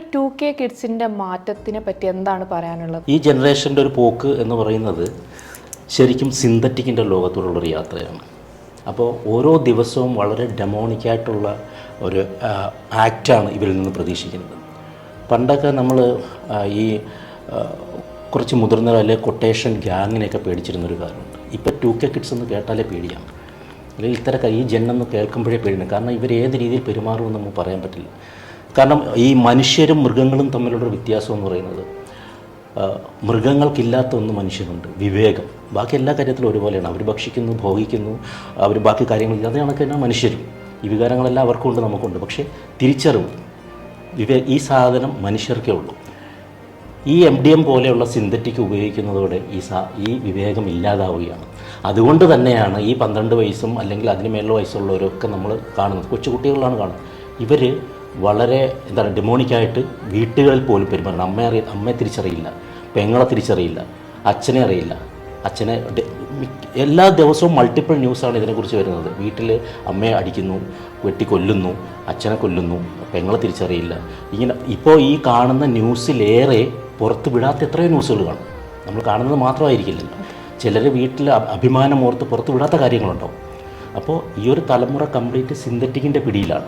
ഒരു to K കിഡ്സിന്റെ മാറ്റത്തിനെ പറ്റി എന്താണ് പറയാനുള്ളത്? ഈ ജനറേഷന്റെ ഒരു പോക്ക് എന്ന് പറയുന്നത് ശരിക്കും സിന്തറ്റിക്കിന്റെ ലോകത്തോടുള്ളൊരു യാത്രയാണ്. അപ്പോൾ ഓരോ ദിവസവും വളരെ ഡെമോണിക്കായിട്ടുള്ള ഒരു ആക്റ്റാണ് ഇവരിൽ നിന്ന് പ്രതീക്ഷിക്കുന്നത്. പണ്ടൊക്കെ നമ്മൾ ഈ കുറച്ച് മുതിർന്നവർ അല്ലെ കൊട്ടേഷൻ ഗ്യാങ്ങിനെയൊക്കെ പേടിച്ചിരുന്നൊരു കാര്യമുണ്ട് ഇപ്പോൾ ടു കെ കിഡ്സ് എന്ന് കേട്ടാലേ പേടിയാണ്. അല്ലെങ്കിൽ ഇത്തരക്കാർ ഈ ജെണ്ണെന്ന് കേൾക്കുമ്പോഴേ പേടിയാണ്. കാരണം ഇവർ ഏത് രീതിയിൽ പെരുമാറുമെന്ന് നമുക്ക് പറയാൻ പറ്റില്ല. കാരണം ഈ മനുഷ്യരും മൃഗങ്ങളും തമ്മിലുള്ളൊരു വ്യത്യാസം എന്ന് പറയുന്നത് മൃഗങ്ങൾക്കില്ലാത്ത ഒന്ന് മനുഷ്യനുണ്ട് വിവേകം. ബാക്കി എല്ലാ കാര്യത്തിലും ഒരുപോലെയാണ്. അവർ ഭക്ഷിക്കുന്നു ഭോഗിക്കുന്നു അവർ ബാക്കി കാര്യങ്ങൾ അതേ കണക്ക് തന്നെ മനുഷ്യരും. ഈ വികാരങ്ങളെല്ലാം അവർക്കുണ്ട് നമുക്കുണ്ട്. പക്ഷേ തിരിച്ചറിവ് വിവേ ഈ സാധനം മനുഷ്യർക്കേ ഉള്ളൂ. ഈ എം ഡി എം പോലെയുള്ള സിന്തറ്റിക് ഉപയോഗിക്കുന്നതോടെ ഈ സാ ഈ വിവേകം ഇല്ലാതാവുകയാണ്. അതുകൊണ്ട് തന്നെയാണ് ഈ പന്ത്രണ്ട് വയസ്സും അല്ലെങ്കിൽ അതിന് മേലുള്ള വയസ്സുള്ളവരൊക്കെ നമ്മൾ കാണുന്നത്. കൊച്ചുകുട്ടികളാണ് കാണുന്നത്. ഇവർ വളരെ എന്താണ് ഡെമോണിക്കായിട്ട് വീട്ടുകളിൽ പോലും പെരുമാറുന്നത്. അമ്മയെ അറിയ അമ്മയെ തിരിച്ചറിയില്ല. പെങ്ങളെ തിരിച്ചറിയില്ല. അച്ഛനെ അറിയില്ല. അച്ഛനെ എല്ലാ ദിവസവും മൾട്ടിപ്പിൾ ന്യൂസാണ് ഇതിനെക്കുറിച്ച് വരുന്നത്. വീട്ടിൽ അമ്മയെ അടിക്കുന്നു വെട്ടി കൊല്ലുന്നു അച്ഛനെ കൊല്ലുന്നു പെങ്ങളെ തിരിച്ചറിയില്ല. ഇങ്ങനെ ഇപ്പോൾ ഈ കാണുന്ന ന്യൂസിലേറെ പുറത്ത് വിടാത്ത എത്രയോ ന്യൂസുകൾ കാണും. നമ്മൾ കാണുന്നത് മാത്രമായിരിക്കില്ലല്ലോ. ചിലർ വീട്ടിൽ അഭിമാനമോർത്ത് പുറത്ത് വിടാത്ത കാര്യങ്ങളുണ്ടാവും. അപ്പോൾ ഈ ഒരു തലമുറ കംപ്ലീറ്റ് സിന്തറ്റിക്കിന്റെ പിടിയിലാണ്.